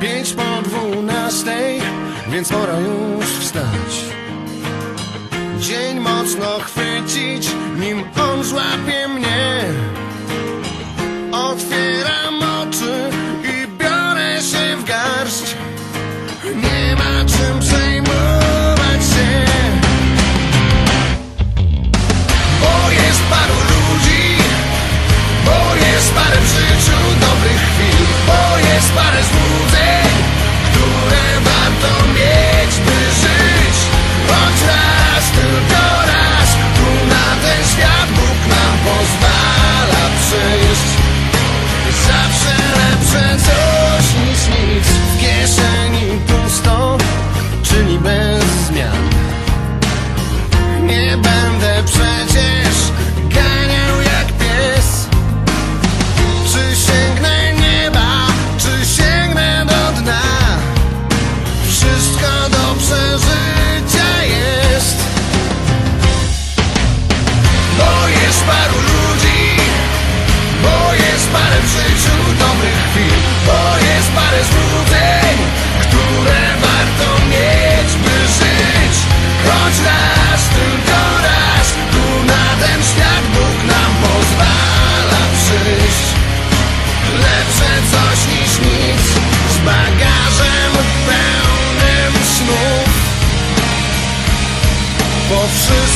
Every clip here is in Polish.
pięć po dwunastej, więc pora już wstać. Dzień mocno chwycić, nim on złapie mnie. 是你们撕灭。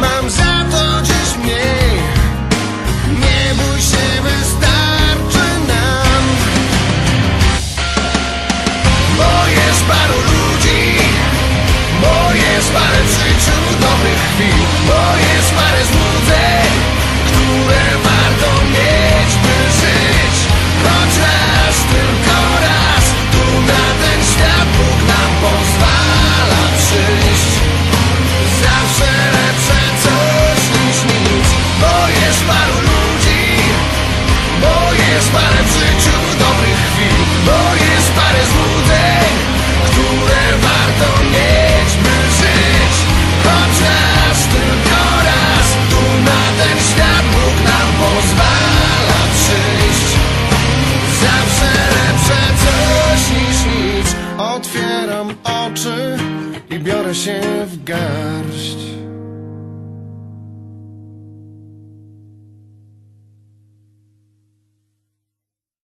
mam za to dziś mniej. Nie bój się, wystarczy nam. Bo jest paru ludzi Bo jest parę w życiu dobrych chwil. Bo jest parę i biorę się w garść.